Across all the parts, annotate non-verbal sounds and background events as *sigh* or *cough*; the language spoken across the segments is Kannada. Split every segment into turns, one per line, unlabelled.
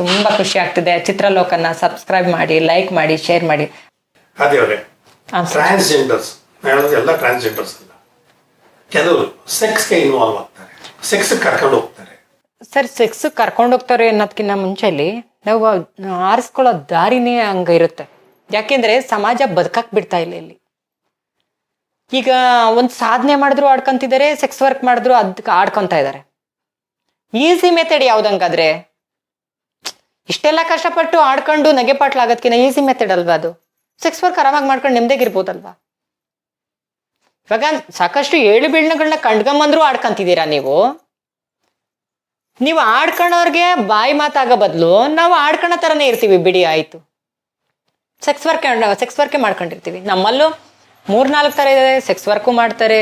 ತುಂಬಾ ಖುಷಿ ಆಗ್ತಿದೆ. ಚಿತ್ರಲೋಕನ ಸಬ್ಸ್ಕ್ರೈಬ್ ಮಾಡಿ ಲೈಕ್ ಮಾಡಿ ಶೇರ್ ಮಾಡಿ. ಸರ್.
ಟ್ರಾನ್ಸ್ಜೆಂಡರ್ಸ್ ಹೇಳೋದು ಎಲ್ಲ ಟ್ರಾನ್ಸ್ಜೆಂಡರ್ಸ್ ಅಲ್ಲ. ಕೆಲವರು ಸೆಕ್ಸ್ಗೆ ಇನ್ವಾಲ್ವ್ ಆಗ್ತಾರೆ. ಸೆಕ್ಸ್ ಕರ್ಕೊಂಡು ಹೋಗ್ತಾರೆ.
ಸರ್ ಸೆಕ್ಸ್ ಕರ್ಕೊಂಡು ಹೋಗ್ತಾರೆ ಅನ್ನೋದಕ್ಕಿಂತ ಮುಂಚೆಲಿ ನಾವು ಆರಿಸ್ಕೊಳ್ಳೋ ದಾರಿನೇ ಹಂಗ ಇರುತ್ತೆ ಯಾಕೆಂದ್ರೆ ಸಮಾಜ ಬದುಕಕ್ ಬಿಡ್ತಾ ಇಲ್ಲ ಇಲ್ಲಿ. ಈಗ ಒಂದು ಸಾಧನೆ ಮಾಡಿದ್ರು ಆಡ್ಕೊಂತಿದ್ದಾರೆ ಸೆಕ್ಸ್ ವರ್ಕ್ ಮಾಡಿದ್ರು ಅದಕ್ಕೆ ಆಡ್ಕೊಂತ ಇದ್ದಾರೆ. ಈಸಿ ಮೆಥಡ್ ಯಾವ್ದಂಗಾದ್ರೆ ಇಷ್ಟೆಲ್ಲ ಕಷ್ಟಪಟ್ಟು ಆಡ್ಕೊಂಡು ನಗೆ ಪಾಟ್ಲಾಗೋದ್ಕಿಂತ ಈಸಿ ಮೆಥಡ್ ಅಲ್ವಾ ಅದು? ಸೆಕ್ಸ್ ವರ್ಕ್ ಆರಾಮಾಗಿ ಮಾಡ್ಕೊಂಡು ನೆಮ್ಮದಿಗಿರ್ಬೋದಲ್ವಾ ಇವಾಗ ಸಾಕಷ್ಟು ಏಳು ಬೀಳ್ನಗಳನ್ನ ಕಂಡ್ಕೊಂಬಂದ್ರು ಆಡ್ಕೊಂತಿದ್ದೀರಾ ನೀವು? ನೀವು ಆಡ್ಕೊಳೋರ್ಗೆ ಬಾಯಿ ಮಾತಾಗೋ ಬದಲು ನಾವು ಆಡ್ಕೊಳೋ ಥರನೇ ಇರ್ತೀವಿ ಬಿಡಿ, ಆಯ್ತು. ಸೆಕ್ಸ್ ವರ್ಕ್ ಸೆಕ್ಸ್ ವರ್ಕೇ ಮಾಡ್ಕೊಂಡಿರ್ತೀವಿ. ನಮ್ಮಲ್ಲೂ ಮೂರ್ನಾಲ್ಕು ಥರ ಇದೆ. ಸೆಕ್ಸ್ ವರ್ಕು ಮಾಡ್ತಾರೆ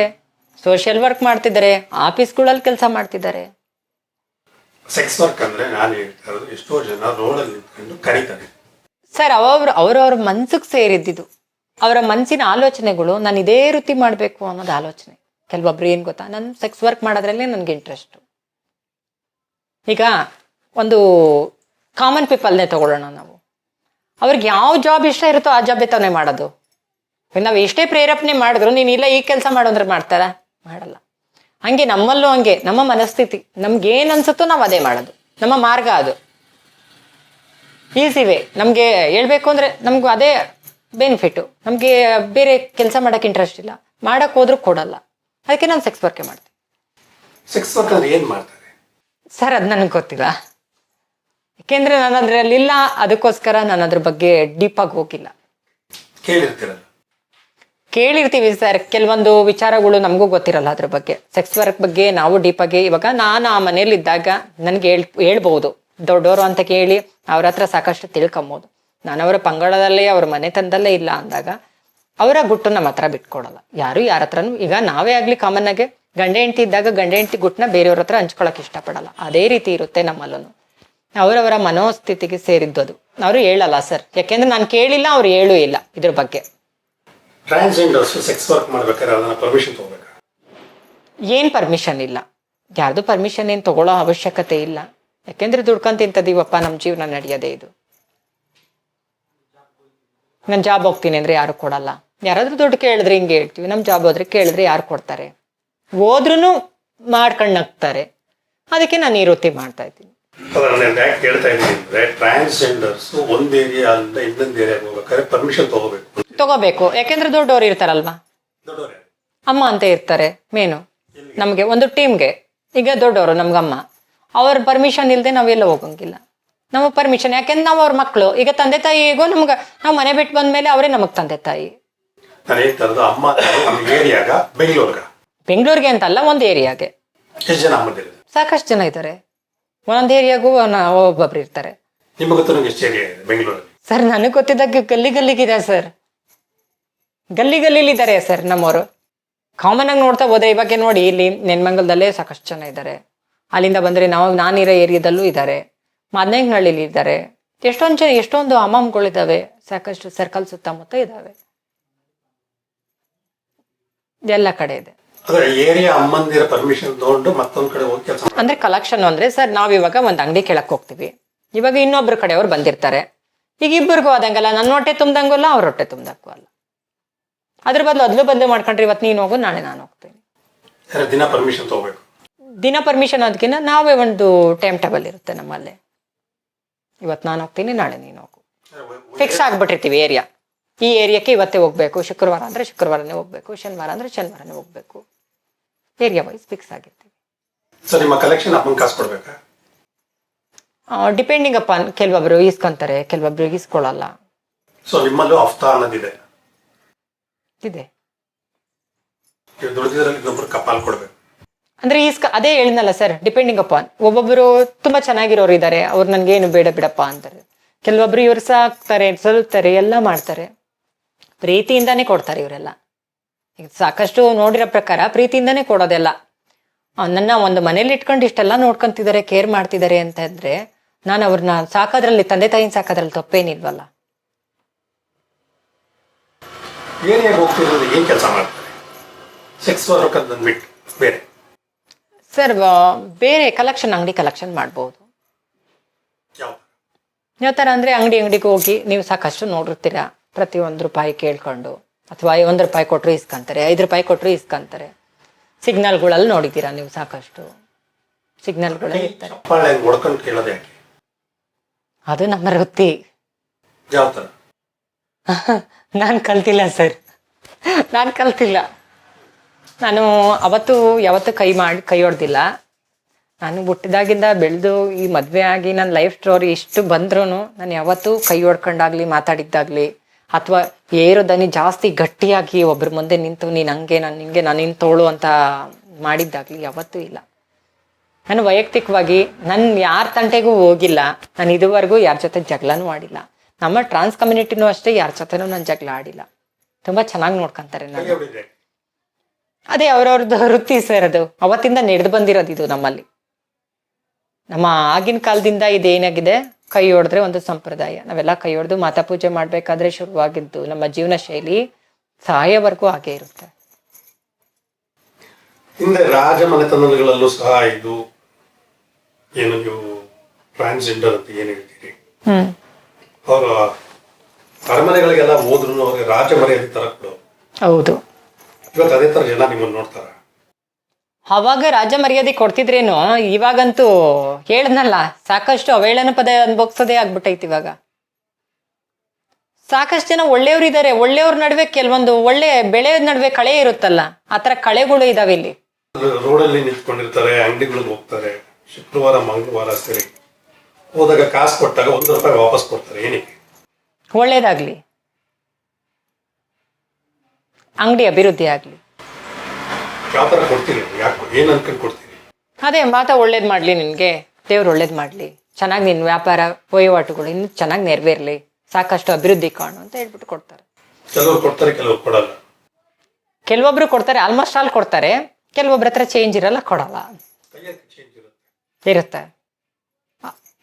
ಸೋಷಿಯಲ್ ವರ್ಕ್ ಮಾಡ್ತಿದ್ದಾರೆ ಆಫೀಸ್ಗಳಲ್ಲಿ ಕೆಲಸ ಮಾಡ್ತಿದ್ದಾರೆ.
ಸೆಕ್ಸ್ ವರ್ಕ್ ಅಂದ್ರೆ ನಾನು ಹೇಳ್ತಾ ಇರೋದು ಎಷ್ಟೋ ಜನ ರೋಡಲ್ಲಿ ನಿಂತ್ಕೊಂಡು ಕರೀತಾರೆ.
ಸರ್ ಅವ್ರ ಅವ್ರವ್ರ ಮನ್ಸಿಗೆ ಸೇರಿದ್ದಿದ್ದು, ಅವರ ಮನಸ್ಸಿನ ಆಲೋಚನೆಗಳು ನಾನು ಇದೇ ವೃತ್ತಿ ಮಾಡಬೇಕು ಅನ್ನೋದು ಆಲೋಚನೆ. ಕೆಲವೊಬ್ರು ಏನು ಗೊತ್ತಾ? ನಾನು ಸೆಕ್ಸ್ ವರ್ಕ್ ಮಾಡೋದ್ರಲ್ಲೇ ನನಗೆ ಇಂಟ್ರೆಸ್ಟು ಈಗ ಒಂದು ಕಾಮನ್ ಪೀಪಲ್ನೇ ತಗೊಳ್ಳೋಣ ನಾವು. ಅವ್ರಿಗೆ ಯಾವ ಜಾಬ್ ಇಷ್ಟ ಇರುತ್ತೋ ಆ ಜಾಬೇ ತಾನೇ ಮಾಡೋದು. ನಾವು ಎಷ್ಟೇ ಪ್ರೇರೇಪಣೆ ಮಾಡಿದ್ರು, ನೀನು ಇಲ್ಲ ಈ ಕೆಲಸ ಮಾಡು ಅಂದ್ರೆ ಮಾಡ್ತಾರ? ಮಾಡಲ್ಲ. ಹಂಗೆ ನಮ್ಮಲ್ಲೂ ಹಂಗೆ ನಮ್ಮ ಮನಸ್ಥಿತಿ. ನಮ್ಗೆ ಏನ್ ಅನ್ಸುತ್ತೋ ನಾವು ಅದೇ ಮಾಡೋದು. ನಮ್ಮ ಮಾರ್ಗ ಅದು. Easy way. ನಮಗೆ ಹೇಳ್ಬೇಕು ಅಂದ್ರೆ ನಮ್ಗೂ ಅದೇ ಬೆನಿಫಿಟ್ಟು ನಮಗೆ ಬೇರೆ ಕೆಲಸ ಮಾಡಕ್ಕೆ ಇಂಟ್ರೆಸ್ಟ್ ಇಲ್ಲ. ಮಾಡಕ್ ಹೋದ್ರೂ ಕೊಡಲ್ಲ. ಅದಕ್ಕೆ ನಾನು ಸೆಕ್ಸ್ ವರ್ಕೇ ಮಾಡ್ತೀನಿ
ಸೆಕ್ಸ್ ವರ್ಕ್ ಅಂದ್ರೆ ಏನ್ ಮಾಡ್ತಾರೆ?
ಸರ್ ಅದು ನನಗೆ ಗೊತ್ತಿಲ್ಲ. ಯಾಕೆಂದ್ರೆ ನಾನು ಅದ್ರಲ್ಲಿಲ್ಲ ಅದಕ್ಕೋಸ್ಕರ ನಾನು ಅದ್ರ ಬಗ್ಗೆ ಡೀಪ್ ಆಗಿ ಹೋಗಿಲ್ಲ.
ಕೇಳಿರ್ತೀರಲ್ಲ.
ಕೇಳಿರ್ತೀವಿ ಸರ್. ಕೆಲವೊಂದು ವಿಚಾರಗಳು ನಮಗೂ ಗೊತ್ತಿರಲ್ಲ ಅದ್ರ ಬಗ್ಗೆ. ಸೆಕ್ಸ್ ವರ್ಕ್ ಬಗ್ಗೆ ನಾವು ಡೀಪಾಗಿ ಇವಾಗ ನಾನು ಆ ಮನೇಲಿ ಇದ್ದಾಗ ನನಗೆ ಹೇಳ್, ಹೇಳ್ಬೋದು. ದೊಡ್ಡವರು ಅಂತ ಕೇಳಿ ಅವ್ರ ಹತ್ರ ಸಾಕಷ್ಟು ತಿಳ್ಕೊಂಬೋದು. ನಾನು ಅವರ ಪಂಗಡದಲ್ಲೇ, ಅವ್ರ ಮನೆತನದಲ್ಲೇ ಇಲ್ಲ ಅಂದಾಗ ಅವರ ಗುಟ್ಟು ನಮ್ಮ ಹತ್ರ ಬಿಟ್ಕೊಡಲ್ಲ. ಯಾರು ಯಾರ ಹತ್ರನೂ, ಈಗ ನಾವೇ ಆಗ್ಲಿ ಕಾಮನ್ ಆಗಿ ಗಂಡ ಹೆಂಡತಿ ಇದ್ದಾಗ ಗಂಡ ಹೆಂಡತಿ ಗುಟ್ಟನ್ನ ಬೇರೆಯವ್ರ ಹತ್ರ ಹಂಚ್ಕೊಳಕ್ ಇಷ್ಟಪಡಲ್ಲ. ಅದೇ ರೀತಿ ಇರುತ್ತೆ ನಮ್ಮಲ್ಲೂ ಅವರವರ ಮನೋಸ್ಥಿತಿಗೆ ಸೇರಿದ್ದು ಅದು ಅವರು ಹೇಳಲ್ಲ ಸರ್. ಯಾಕೆಂದ್ರೆ ನಾನು ಕೇಳಿಲ್ಲ, ಅವ್ರು ಹೇಳೂ ಇಲ್ಲ ಇದ್ರ ಬಗ್ಗೆ.
ಟ್ರಾನ್ಸ್ಜೆಂಡರ್ಸ್ ಸೆಕ್ಸ್ ವರ್ಕ್ ಮಾಡ್ಬೇಕಾದ್ರೆ ಅದನ್ನ ಪರ್ಮಿಷನ್ ತಗೋಬೇಕಾ?
ಏನ್ ಪರ್ಮಿಷನ್ ಇಲ್ಲ. ಯಾರ್ದು ಪರ್ಮಿಷನ್ ಏನು ತಗೊಳ್ಳೋ ಅವಶ್ಯಕತೆ ಇಲ್ಲ. ಯಾಕೆಂದ್ರೆ ದುಡ್ಕೊಂಡ್ ತಿಂತದೀವಪ್ಪ ನಮ್ಮ ಜೀವನ ನಡೆಯೋದೇ ಇದು. ನಾನು ಜಾಬ್ ಹೋಗ್ತೀನಿ ಅಂದ್ರೆ ಯಾರು ಕೊಡಲ್ಲ. ಯಾರಾದ್ರೂ ದುಡ್ಡು ಕೇಳಿದ್ರೆ ಹಿಂಗೆ ಹೇಳ್ತೀವಿ. ನಮ್ಮ ಜಾಬ್ ಹೋದ್ರೆ ಕೇಳಿದ್ರೆ ಯಾರು ಕೊಡ್ತಾರೆ? ಹೋದ್ರೂ ಮಾಡ್ಕೊಂಡು ನಗ್ತಾರೆ. ಅದಕ್ಕೆ ನಾನು ಈ ಮಾಡ್ತಾ ಇದ್ದೀನಿ.
ಯಾಕೆ ಕೇಳ್ತಾ ಇದ್ದೀನಿ ಅಂದ್ರೆ ಟ್ರಾನ್ಸ್ಜೆಂಡರ್ಸ್ ಒಂದ್ ಏರಿಯಾ ಇನ್ನೊಂದ್ ಏರಿಯಾಗೆ ಹೋಗ್ಬೇಕಾದ್ರೆ ಪರ್ಮಿಷನ್ ತಗೋಬೇಕು.
ತಗೋಬೇಕು. ಯಾಕೆಂದ್ರೆ ದೊಡ್ಡವರು ಇರ್ತಾರಲ್ವಾ?
ದೊಡ್ಡವರೇ.
ಅಮ್ಮ ಅಂತ ಇರ್ತಾರೆ ಮೇನು. ನಮಗೆ ಒಂದು ಟೀಮ್ಗೆ. ಈಗ ದೊಡ್ಡವರು ನಮ್ಗಮ್ಮ. ಅವ್ರ ಪರ್ಮಿಷನ್ ಇಲ್ಲದೆ ನಾವೆಲ್ಲ ಹೋಗಂಗಿಲ್ಲ. ನಮ್ಮ ಪರ್ಮಿಷನ್ ಯಾಕೆಂದ್ರೆ ನಾವು ಅವ್ರ ಮಕ್ಕಳು ಈಗ ತಂದೆ ತಾಯಿಗೂ ನಮ್ಗೆ ನಾವು ಮನೆ ಬಿಟ್ಟು ಬಂದ್ಮೇಲೆ ಅವರೇ ನಮಗೆ ತಂದೆ ತಾಯಿ.
ನಾನು ಹೇಳ್ತಾ ಇರೋದು ಅಮ್ಮ ತಾಯಿ ಒಂದು ಏರಿಯಾಗ ಬೆಂಗಳೂರ್ಗ?
ಬೆಂಗಳೂರಿಗೆ ಅಂತಲ್ಲ ಒಂದು ಏರಿಯಾಗೆ.
ಎಷ್ಟು ಜನ ಅಮ್ಮಂದಿರಿದೆ
ಸಾಕಷ್ಟು ಜನ ಇದ್ದಾರೆ. ಒಂದೊಂದು ಏರಿಯಾಗೂ ಒಬ್ಬೊಬ್ರು ಇರ್ತಾರೆ.
ನಿಮಗೆ ಗೊತ್ತು ನಂಗೆ ಎಷ್ಟು ಏರಿಯಾ ಇದೆ ಬೆಂಗಳೂರಲ್ಲಿ?
ಸರ್ ನನಗೆ ಗೊತ್ತಿದ್ದಾಗ ಗಲ್ಲಿ ಗಲ್ಲಿಗಿದೆ ಸರ್. ಗಲ್ಲಿ ಗಲ್ಲಿಲಿದ್ದಾರೆ ಸರ್ ನಮ್ಮವರು. ಕಾಮನ್ ಆಗಿ ನೋಡ್ತಾ ಹೋದ್ರೆ ಇವಾಗ ನೋಡಿ ಇಲ್ಲಿ ನೆನ್ಮಂಗಲದಲ್ಲೇ ಸಾಕಷ್ಟು ಜನ ಇದ್ದಾರೆ. ಅಲ್ಲಿಂದ ಬಂದ್ರೆ ನಾವು ನಾನಿರೋ ಏರಿಯಾದಲ್ಲೂ ಇದ್ದಾರೆ. ಮಾದನೇನಹಳ್ಳಿಲಿ ಇದ್ದಾರೆ. ಎಷ್ಟೊಂದು ಜನ ಎಷ್ಟೊಂದು ಅಮಾಮ್ಗಳಿದ್ದಾವೆ ಸಾಕಷ್ಟು ಸರ್ಕಲ್ ಸುತ್ತಮುತ್ತ ಇದ್ದಾವೆ. ಎಲ್ಲ ಕಡೆ ಇದೆ.
ಅಂದ್ರೆ ಏರಿಯಾ ಅಮ್ಮಂದಿರ ಪರ್ಮಿಷನ್ ತಗೊಂಡು ಮತ್ತೊಂದ್ ಕಡೆ ಹೋಗಿ ಕೆಲಸ
ಅಂದ್ರೆ ಕಲೆಕ್ಷನ್ ಅಂದ್ರೆ ಸರ್ ನಾವ್ ಇವಾಗ ಒಂದ್ ಅಂಗಡಿ ಕೆಳಕ್ ಹೋಗ್ತೀವಿ. ಇವಾಗ ಇನ್ನೊಬ್ರು ಕಡೆಯವ್ರು ಬಂದಿರ್ತಾರೆ. ಈಗ ಇಬ್ಬರಿಗೂ ಆದಂಗಲ್ಲ ನನ್ನ ಹೊಟ್ಟೆ ತುಂಬ್ದಂಗೂ ಅಲ್ಲ ಅವ್ರ ಹೊಟ್ಟೆ ತುಂಬ್ದಂಗೂ ಅಲ್ಲ. ಅದ್ರ ಬದಲು ಅದ್ಲು ಬದಲು ಮಾಡ್ಕೊಂಡ್ರೆ ಇವತ್ತು ನೀನು ಹೋಗು ನಾಳೆ ನಾನು ಹೋಗ್ತೀನಿ.
ದಿನ ಪರ್ಮಿಷನ್ ತಗೋಬೇಕು.
ದಿನ ಪರ್ಮಿಷನ್ ಅದಕ್ಕಿಂತ ನಾವೇ ಒಂದು ಟೈಮ್ ಟೇಬಲ್ ಇರುತ್ತೆ ನಮ್ಮಲ್ಲಿ. ಇವತ್ತು ನಾನು ಹೋಗ್ತೀನಿ ನಾಳೆ ನೀನು ಹೋಗು. ಫಿಕ್ಸ್ ಆಗ್ಬಿಟ್ಟಿರ್ತೀವಿ ಏರಿಯಾ. ಈ ಏರಿಯಾಕ್ಕೆ ಇವತ್ತೇ ಹೋಗ್ಬೇಕು ಶುಕ್ರವಾರ ಅಂದ್ರೆ ಶುಕ್ರವಾರನೇ ಹೋಗ್ಬೇಕು ಶನಿವಾರ ಅಂದ್ರೆ ಶನಿವಾರನೇ ಹೋಗ್ಬೇಕು. ಏರಿಯಾ ವೈಸ್ ಫಿಕ್ಸ್ ಆಗಿರ್ತೀವಿ
ಸೊ ನಿಮ್ಮ ಕಲೆಕ್ಷನ್ ಅಪ್ಪನ ಕಾಸು ಕೊಡ್ಬೇಕಾ?
ಡಿಪೆಂಡಿಂಗ್ ಅಪಾನ್ ಕೆಲವೊಬ್ರು ಈಸ್ಕೊಂತಾರೆ ಕೆಲವೊಬ್ರು ಈಸ್ಕೊಳ್ಳಲ್ಲ
ಸೊ ನಿಮ್ಮಲ್ಲೂ ಹಫ್ತಾ ಅನ್ನೋದಿದೆ.
ಇದೆ.
ನೀವು ದುಡಿದಿದ್ರಲ್ಲಿ ಇನ್ನೊಬ್ರು ಕಪಾಲ್ ಕೊಡ್ಬೇಕು.
ಅಂದ್ರೆ ಈಸ್ಕ ಅದೇ ಹೇಳಿದ್ನಲ್ಲ ಸರ್ ಡಿಪೆಂಡಿಂಗ್ ಅಪಾನ್ ಒಬ್ಬೊಬ್ಬರು ತುಂಬಾ ಚೆನ್ನಾಗಿರೋರು ಇದ್ದಾರೆ ಅವ್ರು ನನ್ಗೆ ಏನು ಬೇಡ ಬಿಡಪ್ಪ ಅಂತಾರೆ. ಕೆಲವೊಬ್ರು ಇವ್ರು ಸಾಕ್ತಾರೆ ಸಲುತ್ತಾರೆ ಎಲ್ಲ ಮಾಡ್ತಾರೆ. ಪ್ರೀತಿಯಿಂದಾನೇ ಕೊಡ್ತಾರೆ ಇವರೆಲ್ಲ. ಸಾಕಷ್ಟು ನೋಡಿರೋ ಪ್ರಕಾರ ಪ್ರೀತಿಯಿಂದನೇ ಕೊಡೋದೆಲ್ಲ. ನನ್ನ ಒಂದು ಮನೇಲಿ ಇಟ್ಕೊಂಡು ಇಷ್ಟೆಲ್ಲ ನೋಡ್ಕೊಂತಿದ್ದಾರೆ ಕೇರ್ ಮಾಡ್ತಿದ್ದಾರೆ ಅಂತ ಇದ್ರೆ ನಾನು ಅವ್ರನ್ನ ಸಾಕೋದ್ರಲ್ಲಿ ತಂದೆ ತಾಯಿನ ಸಾಕೋದ್ರಲ್ಲಿ ತಪ್ಪೇನಿಲ್ವಲ್ಲ. ಸರ್ ಬೇರೆ. ಕಲೆಕ್ಷನ್ ಅಂಗಡಿ ಕಲೆಕ್ಷನ್ ಮಾಡ್ಬೋದು. ಯಾವ ಥರ ಅಂದರೆ ಅಂಗಡಿ ಅಂಗಡಿಗೆ ಹೋಗಿ ನೀವು ಸಾಕಷ್ಟು ನೋಡಿರ್ತೀರಾ ಪ್ರತಿ ಒಂದು ರೂಪಾಯಿ ಕೇಳ್ಕೊಂಡು. ಅಥವಾ ಒಂದು ರೂಪಾಯಿ ಕೊಟ್ಟರು ಇಸ್ಕೊಂತಾರೆ ಐದು ರೂಪಾಯಿ ಕೊಟ್ಟರು ಇಸ್ಕೊಂತಾರೆ. ಸಿಗ್ನಲ್ಗಳಲ್ಲಿ ನೋಡಿದ್ದೀರಾ ನೀವು ಸಾಕಷ್ಟು? ಸಿಗ್ನಲ್ಗಳು ಇರ್ತಾರೆ
ಚಪ್ಪಾಳೆ ಹಂಗ್ ಹೊಡ್ಕೊಂಡು ಕೇಳೋದು ಯಾಕೆ?
ಅದು ನಮ್ಮ ವೃತ್ತಿ. *laughs* ನಾನು ಕಲ್ತಿಲ್ಲ ಸರ್. ನಾನು ಕಲ್ತಿಲ್ಲ. ನಾನು ಅವತ್ತು ಯಾವತ್ತೂ ಕೈ ಮಾಡಿ ಕೈ ಹೊಡೆದಿಲ್ಲ ನಾನು ಹುಟ್ಟಿದಾಗಿಂದ ಬೆಳೆದು ಈ ಮದುವೆ ಆಗಿ ನನ್ನ ಲೈಫ್ ಸ್ಟೋರಿ ಇಷ್ಟು ಬಂದ್ರೂ ನಾನು ಯಾವತ್ತೂ ಕೈ ಹೊಡ್ಕೊಂಡಾಗ್ಲಿ ಮಾತಾಡಿದ್ದಾಗಲಿ ಅಥವಾ ಏರು ದನಿ ಜಾಸ್ತಿ ಗಟ್ಟಿಯಾಗಿ ಒಬ್ಬರ ಮುಂದೆ ನಿಂತು ನೀನು ಹಂಗೆ ನಾನು ನಿಂಗೆ ನಾನು ನಿನ್ನ ತೋಳು ಅಂತ ಮಾಡಿದ್ದಾಗಲಿ ಯಾವತ್ತೂ ಇಲ್ಲ. ನಾನು ವೈಯಕ್ತಿಕವಾಗಿ ನನ್ನ ಯಾರ ತಂಟೆಗೂ ಹೋಗಿಲ್ಲ ನಾನು ಇದುವರೆಗೂ ಯಾರ ಜೊತೆ ಜಗಳನೂ ಆಡಿಲ್ಲ. ನಮ್ಮ ಟ್ರಾನ್ಸ್ ಕಮ್ಯುನಿಟಿನೂ ಅಷ್ಟೇ ಯಾರ ಜೊತೆನೂ ನಾನು ಜಗಳ ಆಡಿಲ್ಲ. ತುಂಬ ಚೆನ್ನಾಗಿ ನೋಡ್ಕೊಂತಾರೆ ನಾನು. ಅದೇ ಅವ್ರವ್ರದ್ದು ವೃತ್ತಿ ಸರ್ ಅದು. ಅವತ್ತಿಂದ ನಡೆದು ಬಂದಿರೋದು ಇದು ನಮ್ಮಲ್ಲಿ. ನಮ್ಮ ಆಗಿನ ಕಾಲದಿಂದ ಇದೇನಾಗಿದೆ? ಕೈ ಹೊಡೆದ್ರೆ ಒಂದು ಸಂಪ್ರದಾಯ. ನಾವೆಲ್ಲ ಕೈ ಹೊಡೆದು ಮಾತಾ ಪೂಜೆ ಮಾಡಬೇಕಾದ್ರೆ ಶುರುವಾಗಿದ್ದು ನಮ್ಮ ಜೀವನ ಶೈಲಿ ಸಹಾಯವರೆಗೂ ಹಾಗೆ ಇರುತ್ತೆ.
ಹಿಂದೆ ರಾಜ ಮನೆತನಗಳಲ್ಲೂ ಸಹ ಇದು ಏನು ನೀವು ಟ್ರಾನ್ಸ್ಜೆಂಡರ್ ಅಂತ ಏನು ಹೇಳ್ತೀರಿ?
ಹ್ಮ್.
ಅವರು ಅರಮನೆಗಳಿಗೆಲ್ಲ ಹೋದ್ರು ಅವ್ರಿಗೆ ರಾಜ ಮರ್ಯಾದೆ ತರ ಕೊಡೋರು
ಹೌದು.
ಇವತ್ತು ಅದೇ ತರ ಜನ ನಿಮ್ಮನ್ನು ನೋಡ್ತಾರ.
ಅವಾಗ ರಾಜ ಮರ್ಯಾದೆ ಕೊಡ್ತಿದ್ರೇನು ಇವಾಗಂತೂ ಹೇಳದ್ನಲ್ಲ ಸಾಕಷ್ಟು ಅವೇಳನ ಪದ ಅನ್ಭೋಗ್ಸೋದೇ ಆಗ್ಬಿಟ್ಟೈತಿ ಇವಾಗ. ಸಾಕಷ್ಟು ಜನ ಒಳ್ಳೆಯವರಿದ್ದಾರೆ ಒಳ್ಳೆಯವ್ರ ನಡುವೆ ಕೆಲವೊಂದು ಒಳ್ಳೆ ಬೆಳೆ ನಡುವೆ ಕಳೆ ಇರುತ್ತಲ್ಲ ಆತರ ಕಳೆಗಳು ಇದಾವೆ ಇಲ್ಲಿ.
ರೋಡಲ್ಲಿ ನಿಂತ್ಕೊಂಡಿರ್ತಾರೆ ಅಂಗಡಿಗಳಿಗೆ ಹೋಗ್ತಾರೆ ಶುಕ್ರವಾರ ಮಂಗಳವಾರ ಸರಿ. ಹೋದಾಗ ಕಾಸು ಕೊಟ್ಟಾಗ ಒಂದು ರೂಪಾಯಿ ವಾಪಸ್ ಕೊಡ್ತಾರೆ ಏನಕ್ಕೆ?
ಒಳ್ಳೇದಾಗ್ಲಿ. ಅಂಗಡಿ ಅಭಿವೃದ್ಧಿ ಆಗ್ಲಿ.
ಯಾವ ಥರ ಕೊಡ್ತೀರಿ ಯಾಕೆ ಏನು ಅನ್ಕೊಂಡು ಕೊಡ್ತೀರಿ?
ಅದೇ ಮಾತ ಒಳ್ಳೇದ್ ಮಾಡ್ಲಿ ನಿನ್ಗೆ ದೇವ್ರು ಒಳ್ಳೇದ್ ಮಾಡ್ಲಿ. ಚೆನ್ನಾಗಿ ನಿನ್ ವ್ಯಾಪಾರ ವಹಿವಾಟುಗಳು ಇನ್ನು ಚೆನ್ನಾಗಿ ನೆರವೇರ್ಲಿ. ಸಾಕಷ್ಟು ಅಭಿವೃದ್ಧಿ ಕಾಣು ಅಂತ ಹೇಳ್ಬಿಟ್ಟು ಕೊಡ್ತಾರೆ.
ಕೆಲವ್ರು ಕೊಡ್ತಾರೆ ಕೆಲವ್ರು ಕೊಡಲ್ಲ.
ಕೆಲವೊಬ್ರು ಕೊಡ್ತಾರೆ ಆಲ್ಮೋಸ್ಟ್ ಆಲ್ ಕೊಡ್ತಾರೆ. ಕೆಲವೊಬ್ರ ಹತ್ರ ಚೇಂಜ್ ಇರಲ್ಲ ಕೊಡಲ್ಲ.
ಇರುತ್ತೆ.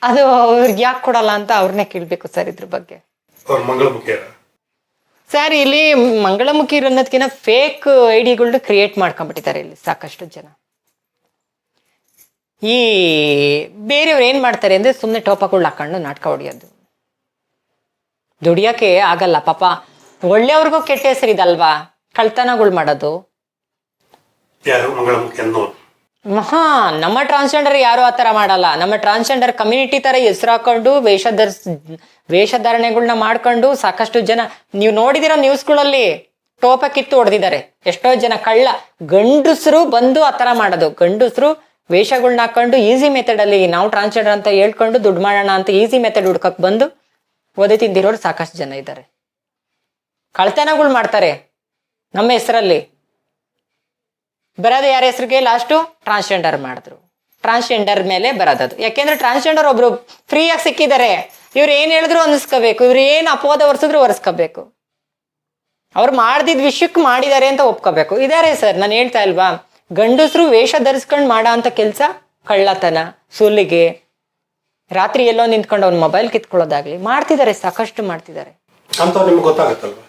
ಅದು ಅವ್ರಿಗೆ ಯಾಕೆ ಕೊಡಲ್ಲ ಅಂತ ಅವ್ರನ್ನೇ ಕೇಳಬೇಕು ಸರ್ ಇದ್ರ ಬಗ್ಗೆ.
ಅವ್ರ
ಸರ್, ಇಲ್ಲಿ ಮಂಗಳಮುಖಿ ಅನ್ನೋದಕ್ಕಿಂತ ಫೇಕ್ ಐಡಿಗಳನ್ನ ಕ್ರಿಯೇಟ್ ಮಾಡ್ಕೊಂಡ್ಬಿಟ್ಟಿದ್ದಾರೆ ಇಲ್ಲಿ ಸಾಕಷ್ಟು ಜನ. ಈ ಬೇರೆಯವ್ರು ಏನ್ ಮಾಡ್ತಾರೆ ಅಂದ್ರೆ ಸುಮ್ಮನೆ ಟೋಪಗಳು ಹಾಕೊಂಡು ನಾಟಕ ಹೊಡಿಯೋದು. ದುಡಿಯೋಕೆ ಆಗಲ್ಲ, ಪಾಪ. ಒಳ್ಳೆಯವ್ರಿಗೂ ಕೆಟ್ಟ ಹೆಸರಿದಲ್ವಾ? ಕಳ್ತನಗಳು ಮಾಡೋದು. ಮಹಾ, ನಮ್ಮ ಟ್ರಾನ್ಸ್ಜೆಂಡರ್ ಯಾರು ಆ ಥರ ಮಾಡಲ್ಲ. ನಮ್ಮ ಟ್ರಾನ್ಸ್ಜೆಂಡರ್ ಕಮ್ಯುನಿಟಿ ತರ ಹೆಸರು ಹಾಕೊಂಡು ವೇಷ ಧರಿಸ್ ವೇಷಧಾರಣೆಗಳನ್ನ ಮಾಡ್ಕೊಂಡು ಸಾಕಷ್ಟು ಜನ, ನೀವು ನೋಡಿದಿರೋ ನ್ಯೂಸ್ಗಳಲ್ಲಿ ಟೋಪ ಕಿತ್ತು ಹೊಡೆದಿದ್ದಾರೆ. ಎಷ್ಟೋ ಜನ ಕಳ್ಳ, ಗಂಡಸರು ಬಂದು ಆ ಥರ ಮಾಡೋದು. ಗಂಡಸರು ವೇಷಗಳನ್ನ ಹಾಕೊಂಡು ಈಸಿ ಮೆಥಡ್ ಅಲ್ಲಿ ನಾವು ಟ್ರಾನ್ಸ್ಜೆಂಡರ್ ಅಂತ ಹೇಳ್ಕೊಂಡು ದುಡ್ಡು ಮಾಡೋಣ ಅಂತ ಈಸಿ ಮೆಥಡ್ ಹುಡ್ಕಕ್ ಬಂದು ಓದಿ ತಿಂದಿರೋರು ಸಾಕಷ್ಟು ಜನ ಇದ್ದಾರೆ. ಕಳ್ತನಗಳು ಮಾಡ್ತಾರೆ. ನಮ್ಮ ಹೆಸರಲ್ಲಿ. ಬರೋದು ಯಾರ ಹೆಸರಿಗೆ? ಲಾಸ್ಟು ಟ್ರಾನ್ಸ್ಜೆಂಡರ್ ಮಾಡಿದ್ರು. ಟ್ರಾನ್ಸ್ಜೆಂಡರ್ ಮೇಲೆ ಬರೋದದು. ಯಾಕೆಂದ್ರೆ ಟ್ರಾನ್ಸ್ಜೆಂಡರ್ ಒಬ್ರು ಫ್ರೀಯಾಗಿ ಸಿಕ್ಕಿದ್ದಾರೆ. ಇವ್ರು ಏನ್ ಹೇಳಿದ್ರು ಅನ್ನಿಸ್ಕೋಬೇಕು. ಇವ್ರು ಏನ್ ಅಪವಾದ ಒರೆಸಿದ್ರು ಒರೆಸ್ಕೋಬೇಕು. ಅವ್ರು ಮಾಡ್ದಿದ್ ವಿಷಯಕ್ಕೆ ಮಾಡಿದ್ದಾರೆ ಅಂತ ಒಪ್ಕೋಬೇಕು. ಇದಾರೆ ಸರ್, ನಾನು ಹೇಳ್ತಾ ಇಲ್ವಾ? ಗಂಡಸರು ವೇಷ ಧರಿಸ್ಕೊಂಡು ಮಾಡೋ ಅಂತ ಕೆಲಸ ಕಳ್ಳತನ, ಸುಲಿಗೆ. ರಾತ್ರಿ ಎಲ್ಲೋ ನಿಂತ್ಕೊಂಡು ಅವ್ನ ಮೊಬೈಲ್ ಕಿತ್ಕೊಳ್ಳೋದಾಗ್ಲಿ. ಮಾಡ್ತಿದ್ದಾರೆ, ಸಾಕಷ್ಟು ಮಾಡ್ತಿದ್ದಾರೆ.
ಅಂತ ನಿಮ್ಗೆ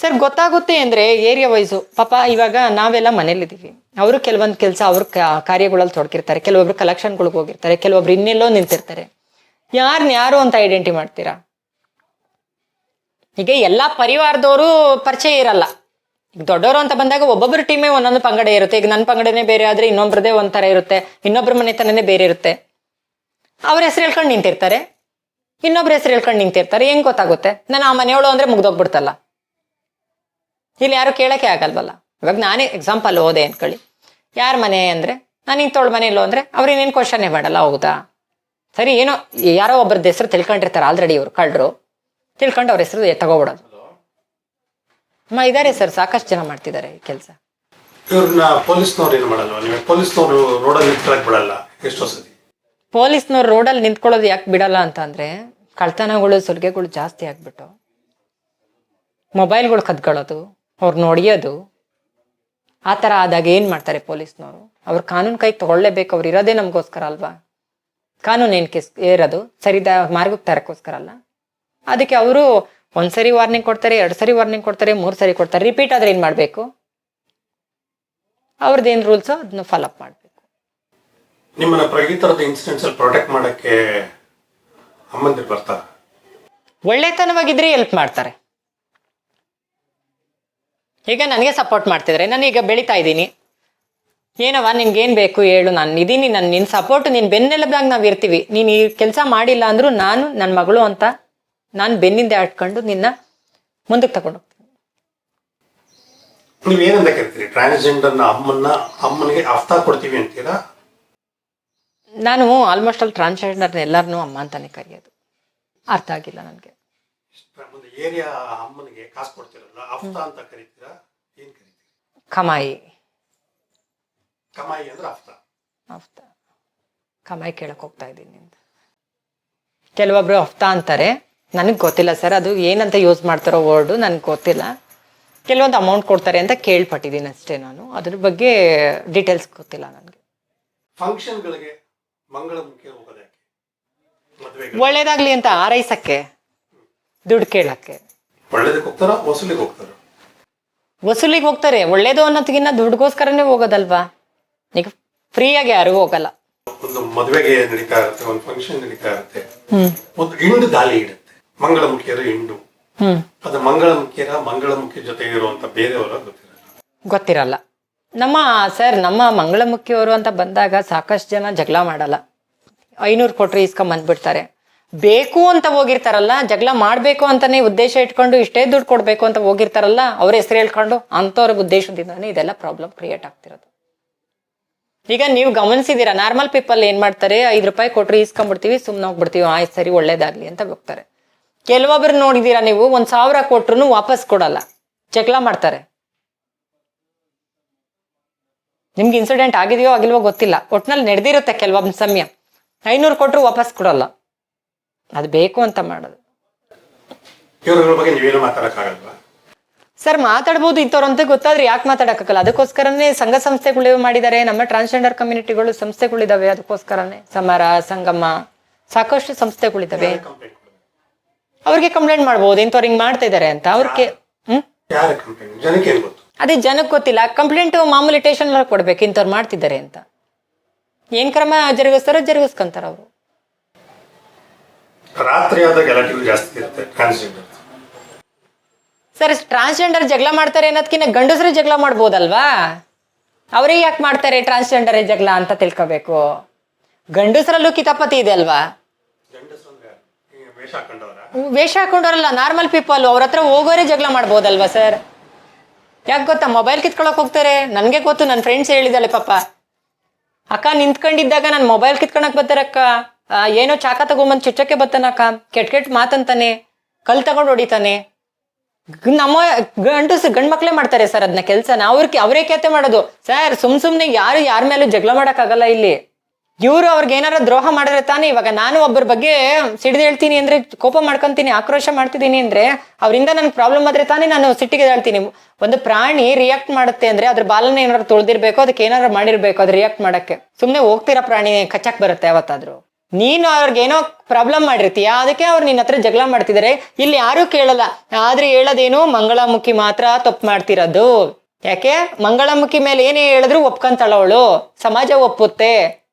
ಸರ್, ಗೊತ್ತಾಗುತ್ತೆ ಅಂದ್ರೆ ಏರಿಯಾ ವೈಸು ಪಾಪ ಇವಾಗ ನಾವೆಲ್ಲ ಮನೇಲಿದ್ದೀವಿ ಅವರು ಕೆಲವೊಂದು ಕೆಲಸ ಅವ್ರ ಕಾರ್ಯಗಳಲ್ಲಿ ತೊಡಗಿರ್ತಾರೆ. ಕೆಲವೊಬ್ರು ಕಲೆಕ್ಷನ್ಗಳಿಗೆ ಹೋಗಿರ್ತಾರೆ. ಕೆಲವೊಬ್ರು ಇನ್ನೆಲ್ಲೋ ನಿಂತಿರ್ತಾರೆ. ಯಾರನ್ನ ಯಾರು ಅಂತ ಐಡೆಂಟಿ ಮಾಡ್ತೀರಾ? ಈಗ ಎಲ್ಲಾ ಪರಿವಾರದವರು ಪರಿಚಯ ಇರಲ್ಲ. ಈಗ ದೊಡ್ಡವರು ಅಂತ ಬಂದಾಗ ಒಬ್ಬೊಬ್ಬರ ಟೀಮೇ ಒಂದೊಂದು ಪಂಗಡ ಇರುತ್ತೆ. ಈಗ ನನ್ನ ಪಂಗಡನೇ ಬೇರೆ ಆದ್ರೆ ಇನ್ನೊಬ್ರದೇ ಒಂಥರ ಇರುತ್ತೆ. ಇನ್ನೊಬ್ರ ಮನೆತನನೇ ಬೇರೆ ಇರುತ್ತೆ. ಅವ್ರ ಹೆಸರು ಹೇಳ್ಕೊಂಡು ನಿಂತಿರ್ತಾರೆ. ಇನ್ನೊಬ್ರ ಹೆಸರು ಹೇಳ್ಕೊಂಡು ನಿಂತಿರ್ತಾರೆ. ಹೆಂಗ್ ಗೊತ್ತಾಗುತ್ತೆ? ನಾನು ಆ ಮನೆಯವಳು ಅಂದ್ರೆ ಮುಗ್ದೋಗ್ಬಿಡ್ತಲ್ಲ. ಇಲ್ಲಿ ಯಾರು ಕೇಳಕ್ಕೆ ಆಗಲ್ವಲ್ಲ? ಇವಾಗ ನಾನೇ ಎಕ್ಸಾಂಪಲ್ ಹೋದೆ ಅನ್ಕೊಳ್ಳಿ. ಯಾರ ಮನೆ ಅಂದ್ರೆ ನಾನು ಇಂಥವಳ ಮನೆಯಲ್ಲೋ ಅಂದ್ರೆ ಅವ್ರು ಇನ್ನೇನು ಕ್ವಶನ್ನೇ ಮಾಡಲ್ಲ ಹೌದಾ? ಸರಿ ಏನೋ ಯಾರೋ ಒಬ್ಬರದ್ದು ಹೆಸರು ತಿಳ್ಕೊಂಡಿರ್ತಾರೆ ಆಲ್ರೆಡಿ ಇವ್ರು ಕಳ್ಳರು ತಿಳ್ಕೊಂಡು ಅವ್ರ ಹೆಸರು ತಗೋಬಿಡೋದು. ಅಮ್ಮ ಇದಾರೆ ಸರ್ ಸಾಕಷ್ಟು ಜನ ಮಾಡ್ತಿದ್ದಾರೆ ಈ ಕೆಲಸ.
ಪೊಲೀಸ್ನವ್ರು ರೋಡಲ್ಲಿ
ನಿಂತ್ಕೊಳ್ಳೋದು ಯಾಕೆ ಬಿಡಲ್ಲ ಅಂತ ಅಂದ್ರೆ ಕಳ್ತನಗಳು ಸುಲಿಗೆಗಳು ಜಾಸ್ತಿ ಆಗ್ಬಿಟ್ಟು. ಮೊಬೈಲ್ಗಳು ಕದ್ಕೊಳ್ಳೋದು. ಅವ್ರು ನೋಡಿಯೋದು. ಆ ಥರ ಆದಾಗ ಏನು ಮಾಡ್ತಾರೆ ಪೊಲೀಸ್ನವರು? ಅವ್ರು ಕಾನೂನು ಕೈ ತಗೊಳ್ಳೇಬೇಕು ಅವ್ರು ಇರೋದೇ ನಮಗೋಸ್ಕರ ಅಲ್ವಾ? ಕಾನೂನು ಏನು ಕೆಸ್ ಇರೋದು ಸರಿದ ಮಾರ್ಗಕ್ಕೆ ತರಕ್ಕೋಸ್ಕರ ಅಲ್ಲ? ಅದಕ್ಕೆ ಅವರು ಒಂದ್ಸರಿ ವಾರ್ನಿಂಗ್ ಕೊಡ್ತಾರೆ ಎರಡು ಸರಿ ವಾರ್ನಿಂಗ್ ಕೊಡ್ತಾರೆ ಮೂರು ಸರಿ ಕೊಡ್ತಾರೆ ರಿಪೀಟ್ ಆದ್ರೆ ಏನು ಮಾಡಬೇಕು? ಅವ್ರದ್ದೇನು ರೂಲ್ಸು ಅದನ್ನ ಫಾಲೋ ಅಪ್ ಮಾಡಬೇಕು.
ನಿಮ್ಮನ್ನ ಪ್ರ- ಈ ಇನ್ಸಿಡೆಂಟ್ಸ್ ಅಲ್ಲಿ ಪ್ರೊಟೆಕ್ಟ್ ಮಾಡಕ್ಕೆ ಅಮ್ಮಂದಿರು ಬರ್ತಾರೆ?
ಒಳ್ಳೆತನವಾಗಿದ್ರೆ ಎಲ್ಪ್ ಮಾಡ್ತಾರೆ. ಈಗ ನನಗೆ ಸಪೋರ್ಟ್ ಮಾಡ್ತಿದ್ರೆ. ನಾನು ಈಗ ಬೆಳಿತಾ ಇದ್ದೀನಿ. ಏನವ ನಿನ್ಗೇನು ಬೇಕು ಹೇಳು ನಾನು ಇದ್ದೀನಿ ನಾನು ನಿನ್ನ ಸಪೋರ್ಟ್ ನಿನ್ನ ಬೆನ್ನೆಲುಬಾಗಿ ನಾವು ಇರ್ತೀವಿ. ನೀನು ಈ ಕೆಲಸ ಮಾಡಿಲ್ಲ ಅಂದರೂ ನಾನು ನನ್ನ ಮಗಳು ಅಂತ ನಾನು ಬೆನ್ನಿಂದೆ ಆಡ್ಕೊಂಡು ನಿನ್ನ ಮುಂದಕ್ಕೆ ತಗೊಂಡು ಹೋಗ್ತೀನಿ.
ನೀವೇನಂತ ಕರಿತೀರಿ ಟ್ರಾನ್ಸ್ಜೆಂಡರ್ನ ಅಮ್ಮನ್ನ ಅಮ್ಮನಿಗೆ ಅರ್ಥ ಕೊಡ್ತೀವಿ ಅಂತೀರಾ?
ನಾನು ಆಲ್ಮೋಸ್ಟ್ ಅಲ್ಲಿ ಟ್ರಾನ್ಸ್ಜೆಂಡರ್ನ ಎಲ್ಲರನ್ನೂ ಅಮ್ಮ ಅಂತಾನೆ ಕರೆಯೋದು. ಅರ್ಥ ಆಗಿಲ್ಲ ನನಗೆ.
ಒಂದು ಏರಿಯಾ ಅಮ್ಮನಿಗೆ ಕಾಸು ಕೊಡ್ತಿರಲ್ಲ ಅಫ್ತಾ ಅಂತ ಕರಿತೀರಾ? ಏನ್ ಕರಿತೀರಿ?
ಕಮಾಯಿ.
ಕಮಾಯಿ ಅಂದ್ರೆ ಅಫ್ತಾ.
ಹಫ್ತಾ ಕಮಾಯಿ ಕೇಳಕ್ ಹೋಗ್ತಾ ಇದ್ದೀನಿ ಅಂತ ಕೆಲವೊಬ್ರು ಹಫ್ತಾ ಅಂತಾರೆ. ನನಗೆ ಗೊತ್ತಿಲ್ಲ ಸರ್ ಅದು ಏನಂತ ಯೂಸ್ ಮಾಡ್ತಾರೋ ವರ್ಡು ನನಗೆ ಗೊತ್ತಿಲ್ಲ. ಕೆಲವೊಂದು ಅಮೌಂಟ್ ಕೊಡ್ತಾರೆ ಅಂತ ಕೇಳ್ಪಟ್ಟಿದ್ದೀನಿ ಅಷ್ಟೇ ನಾನು. ಅದ್ರ ಬಗ್ಗೆ ಡೀಟೇಲ್ಸ್ ಗೊತ್ತಿಲ್ಲ ನನಗೆ.
ಫಂಕ್ಷನ್ಗಳಿಗೆ ಮಂಗಳ ಮುಖ್ಯ
ಒಳ್ಳೇದಾಗ್ಲಿ ಅಂತ ಆರೈಸಕ್ಕೆ ದುಡ್ಡು ಕೇಳಕ್ಕೆ.
ಒಳ್ಳೇದಕ್ಕೆ ಹೋಗ್ತಾರ ವಸೂಲಿಗೆ ಹೋಗ್ತಾರ?
ವಸೂಲಿಗೆ ಹೋಗ್ತಾರೆ ಒಳ್ಳೇದು ಅನ್ನೋದಕ್ಕಿಂತ ದುಡ್ಡುಗೋಸ್ಕರನೇ ಹೋಗೋದಲ್ವಾ? ಈಗ ಫ್ರೀಯಾಗಿ ಯಾರು ಹೋಗಲ್ಲ.
ಒಂದು ಮದುವೆಗೆ ನಡೀತಾ ಇರುತ್ತೆ ಒಂದು ಫಂಕ್ಷನ್ ನಡೀತಾ ಇರುತ್ತೆ. ಒಂದು ಹಿಂಡು ದಾಳಿ ಇಡುತ್ತೆ ಮಂಗಳಮುಖಿಯರ ಹಿಂಡು.
ಹ್ಮ್.
ಅದು ಮಂಗಳಮುಖಿಯರ ಮಂಗಳಮುಖಿ ಜೊತೆ ಇರುವಂತ ಬೇರೆಯವರ ಗೊತ್ತಿರಲ್ಲ.
ಗೊತ್ತಿರಲ್ಲ. ನಮ್ಮ ಸರ್ ನಮ್ಮ ಮಂಗಳಮುಖಿಯವರು ಅಂತ ಬಂದಾಗ ಸಾಕಷ್ಟು ಜನ ಜಗಳ ಮಾಡಲ್ಲ. ಐನೂರು ಕೊಟ್ರೆ ಇಸ್ಕೊಂಡ್ ಬಂದ್ಬಿಡ್ತಾರೆ ಬೇಕು ಅಂತ ಹೋಗಿರ್ತಾರಲ್ಲ, ಜಗಳ ಮಾಡಬೇಕು ಅಂತಾನೆ ಉದ್ದೇಶ ಇಟ್ಕೊಂಡು ಇಷ್ಟೇ ದುಡ್ಡು ಕೊಡಬೇಕು ಅಂತ ಹೋಗಿರ್ತಾರಲ್ಲ, ಅವ್ರ ಹೆಸರು ಹೇಳ್ಕೊಂಡು ಅಂಥವ್ರ ಉದ್ದೇಶದಿಂದಾನೇ ಇದೆಲ್ಲ ಪ್ರಾಬ್ಲಮ್ ಕ್ರಿಯೇಟ್ ಆಗ್ತಿರೋದು. ಈಗ ನೀವು ಗಮನಿಸಿದೀರಾ ನಾರ್ಮಲ್ ಪೀಪಲ್ ಏನ್ ಮಾಡ್ತಾರೆ, ಐದು ರೂಪಾಯಿ ಕೊಟ್ರಿ ಇಸ್ಕೊಂಡ್ಬಿಡ್ತೀವಿ ಸುಮ್ಮನೆ ಹೋಗ್ಬಿಡ್ತೀವಿ, ಆಯ್ತು ಸರಿ ಒಳ್ಳೇದಾಗ್ಲಿ ಅಂತ ಹೋಗ್ತಾರೆ. ಕೆಲವೊಬ್ರು ನೋಡಿದೀರಾ ನೀವು, ಒಂದ್ ಸಾವಿರ ಕೊಟ್ರು ವಾಪಸ್ ಕೊಡಲ್ಲ, ಜಗಳ ಮಾಡ್ತಾರೆ. ನಿಮ್ಗೆ ಇನ್ಸಿಡೆಂಟ್ ಆಗಿದೆಯೋ ಆಗಿಲ್ವೋ ಗೊತ್ತಿಲ್ಲ, ಒಟ್ನಲ್ಲಿ ನಡೆದಿರುತ್ತೆ ಕೆಲವೊಂದು ಸಮಯ. ಐನೂರು ಕೊಟ್ಟರು ವಾಪಸ್ ಕೊಡಲ್ಲ. ಅದು ಬೇಕು ಅಂತ ಮಾಡೋದು. ಸರ್ ಮಾತಾಡ್ಬೋದು ಇಂಥವ್ರಂತ ಗೊತ್ತಾದ್ರೆ ಯಾಕೆ ಮಾತಾಡಕ್ಕಾಗಲ್ಲ? ಅದಕ್ಕೋಸ್ಕರನೇ ಸಂಘ ಸಂಸ್ಥೆಗಳು ಮಾಡಿದ್ದಾರೆ. ನಮ್ಮ ಟ್ರಾನ್ಸ್ಜೆಂಡರ್ ಕಮ್ಯುನಿಟಿಗಳು ಸಂಸ್ಥೆಗಳಿದಾವೆ ಅದಕ್ಕೋಸ್ಕರನೇ ಸಮರ ಸಂಗಮ ಸಾಕಷ್ಟು ಸಂಸ್ಥೆಗಳಿದಾವೆ ಅವ್ರಿಗೆ ಕಂಪ್ಲೇಂಟ್ ಮಾಡ್ಬೋದು. ಇಂಥವ್ರು ಹಿಂಗ್ ಮಾಡ್ತಾ ಇದಾರೆ ಅಂತ. ಅವ್ರಿಗೆ ಹ್ಮ್? ಅದೇ ಜನಕ್ಕೆ ಗೊತ್ತಿಲ್ಲ. ಕಂಪ್ಲೇಂಟ್ ಮಾಮೂಲಿ ಟೇಷನ್ ಕೊಡ್ಬೇಕು. ಇಂಥವ್ರು ಮಾಡ್ತಿದ್ದಾರೆ ಅಂತ. ಏನ್ ಕ್ರಮ ಜರುಗಿಸ್ತಾರೋ ಜರುಗಿಸ್ಕೊಂತಾರ ಅವರು.
ರಾತ್ರಿ ಆದಾಗ ಗಲಾಟೆಗಳು ಜಾಸ್ತಿ ಇರುತ್ತೆ ಟ್ರಾನ್ಸ್ಜೆಂಡರ್
ಸರ್ ಟ್ರಾನ್ಸ್ಜೆಂಡರ್ ಜಗಳ ಮಾಡ್ತಾರೆ ಅನ್ನೋದಕ್ಕಿಂತ ಗಂಡಸರು ಜಗಳ ಮಾಡ್ಬೋದಲ್ವಾ? ಅವರೇ ಯಾಕೆ ಮಾಡ್ತಾರೆ ಟ್ರಾನ್ಸ್ಜೆಂಡರ್ ಜಗಳ ಅಂತ ತಿಳ್ಕೊಬೇಕು? ಗಂಡಸರಲ್ಲೂ ಕಿತಾಪತಿ ಇದೆ ಅಲ್ವಾ?
ವೇಷ ಹಾಕೊಂಡವರ?
ವೇಷ ಹಾಕೊಂಡವ್ರಲ್ಲ ನಾರ್ಮಲ್ ಪೀಪಲ್ ಅವ್ರ ಹತ್ರ ಹೋಗೋರೇ ಜಗಳ ಮಾಡ್ಬೋದಲ್ವಾ ಸರ್? ಯಾಕೆ ಗೊತ್ತಾ ಮೊಬೈಲ್ ಕಿತ್ಕೊಳಕ್ ಹೋಗ್ತಾರೆ. ನನಗೆ ಗೊತ್ತು ನನ್ನ ಫ್ರೆಂಡ್ಸ್ ಹೇಳಿದಾಳೆ ಪಾಪ. ಅಕ್ಕ ನಿಂತ್ಕೊಂಡಿದ್ದಾಗ ನಾನು ಮೊಬೈಲ್ ಕಿತ್ಕೊಳಕ್ ಬರ್ತಾರಕ್ಕ. ಏನೋ ಚಾಕ ತಗೊಂಬಂದ್ ಚುಚ್ಚಕ್ಕೆ ಬರ್ತಾನಕ್ಕ ಕೆಟ್ಟ ಕೆಟ್ಟ ಮಾತಂತಾನೆ. ಕಲ್ ತಗೊಂಡು ಹೊಡಿತಾನೆ. ನಮ್ಮ ಗಂಡಸು ಗಂಡ್ ಮಕ್ಳೇ ಮಾಡ್ತಾರೆ ಸರ್ ಅದನ್ನ ಕೆಲ್ಸನ ಅವ್ರಿಗೆ ಅವರೇ ಕೆತ್ತೆ ಮಾಡೋದು. ಸರ್, ಸುಮ್ ಸುಮ್ನೆ ಯಾರು ಯಾರ ಮೇಲೂ ಜಗಳ ಮಾಡಕ್ಕಾಗಲ್ಲ ಇಲ್ಲಿ. ಇವರು ಅವ್ರಿಗೆ ಏನಾರ ದ್ರೋಹ ಮಾಡಿದ್ರೆ ತಾನೇ ಇವಾಗ ನಾನು ಒಬ್ಬರ ಬಗ್ಗೆ ಸಿಡಿದು ಹೇಳ್ತೀನಿ ಅಂದ್ರೆ ಕೋಪ ಮಾಡ್ಕೊಂತೀನಿ, ಆಕ್ರೋಶ ಮಾಡ್ತಿದ್ದೀನಿ ಅಂದ್ರೆ ಅವರಿಂದ ನನ್ಗೆ ಪ್ರಾಬ್ಲಮ್ ಆದ್ರೆ ತಾನೇ ನಾನು ಸಿಟ್ಟಿಗೆ ಹೇಳ್ತೀನಿ. ಒಂದು ಪ್ರಾಣಿ ರಿಯಾಕ್ಟ್ ಮಾಡುತ್ತೆ ಅಂದ್ರೆ ಅದ್ರ ಬಾಲನ ಏನಾರು ತೊಳ್ದಿರ್ಬೇಕು, ಅದಕ್ಕೆ ಏನಾರು ಮಾಡಿರ್ಬೇಕು ಅದು ರಿಯಾಕ್ಟ್ ಮಾಡಕ್ಕೆ. ಸುಮ್ಮನೆ ಹೋಗ್ತಿರೋ ಪ್ರಾಣಿ, ಕಚ್ಚಾಕ್ ಬರುತ್ತೆ ಯಾವತ್ತಾದ್ರೂ. ನೀನು ಅವ್ರಿಗೆ ಏನೋ ಪ್ರಾಬ್ಲಮ್ ಮಾಡಿರ್ತೀಯ? ಅದಕ್ಕೆ ಅವ್ರು ನಿನ್ನ ಹತ್ರ ಜಗಳ ಮಾಡ್ತಿದ್ದಾರೆ ಇಲ್ಲಿ ಯಾರು ಕೇಳಲ್ಲ. ಆದ್ರೆ ಹೇಳೋದೇನು ಮಂಗಳಮುಖಿ ಮಾತ್ರ ತಪ್ಪು ಮಾಡ್ತಿರೋದು. ಯಾಕೆ? ಮಂಗಳಮುಖಿ ಮೇಲೆ ಏನೇ ಹೇಳಿದ್ರು ಒಪ್ಕೊಂತಾಳ ಅವಳು. ಸಮಾಜ ಒಪ್ಪುತ್ತೆ.